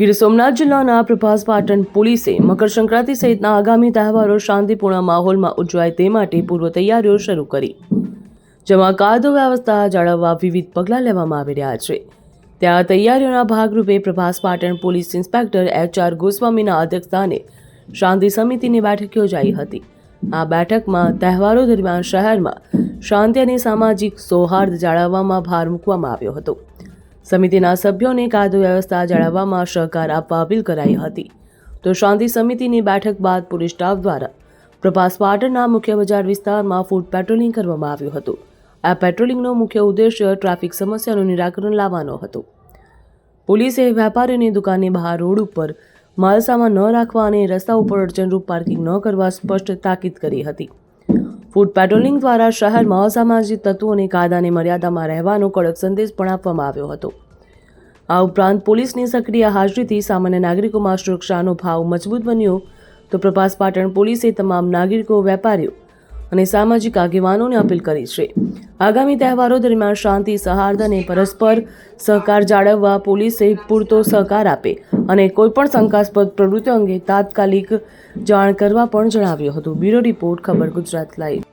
ગીર સોમનાથ જિલ્લાના પ્રભાસ પાટણ પોલીસે મકર સંક્રાંતિ સહિતના આગામી તહેવારો શાંતિપૂર્ણ માહોલમાં ઉજવાય તે માટે પૂર્વ તૈયારીઓ શરૂ કરી. જેમાં કાયદો વ્યવસ્થા જાળવવા વિવિધ પગલાં લેવામાં આવી રહ્યા છે. ત્યાં તૈયારીઓના ભાગરૂપે Prabhas Patan police inspector H R ગોસ્વામીના અધ્યક્ષસ્થાને શાંતિ સમિતિની બેઠક યોજાઈ હતી. આ બેઠકમાં તહેવારો દરમિયાન શહેરમાં શાંતિ અને સામાજિક સૌહાર્દ જાળવવામાં ભાર મૂકવામાં આવ્યો હતો. સમિતિના સભ્યોને કાયદો વ્યવસ્થા જાળવવામાં સહકાર આપવા અપીલ કરાઈ હતી. તો શાંતિ સમિતિની બેઠક બાદ પોલીસ સ્ટાફ દ્વારા પ્રભાસ પાટણના મુખ્ય બજાર વિસ્તારમાં ફૂડ પેટ્રોલિંગ કરવામાં આવ્યું હતું. આ પેટ્રોલિંગનો મુખ્ય ઉદ્દેશ્ય ટ્રાફિક સમસ્યાનું નિરાકરણ લાવવાનો હતો. પોલીસે વેપારીઓની દુકાનની બહાર રોડ ઉપર માલસામાં ન રાખવા અને રસ્તા ઉપર અડચણરૂપ પાર્કિંગ ન કરવા સ્પષ્ટ તાકીદ કરી હતી. ફૂડ પેટ્રોલિંગ દ્વારા શહેરમાં અસામાજિક તત્વોને કાયદાની મર્યાદામાં રહેવાનો કડક સંદેશ પણ આપવામાં આવ્યો હતો. આ ઉપરાંત પોલીસની સક્રિય હાજરીથી સામાન્ય નાગરિકોમાં સુરક્ષાનો ભાવ મજબૂત બન્યો. તો પ્રભાસ પાટણ પોલીસે તમામ નાગરિકો, વેપારીઓ અને સામાજિક આગેવાનોને અપીલ કરી છે. આગામી તહેવારો દરમિયાન શાંતિ, સૌહાર્દ અને પરસ્પર સહકાર જાળવવા પોલીસે પૂરતો સહકાર આપે અને કોઈપણ શંકાસ્પદ પ્રવૃત્તિઓ અંગે તાત્કાલિક જાણ કરવા પણ જણાવ્યું હતું. બ્યુરો રિપોર્ટ, ખબર ગુજરાત લાઈવ.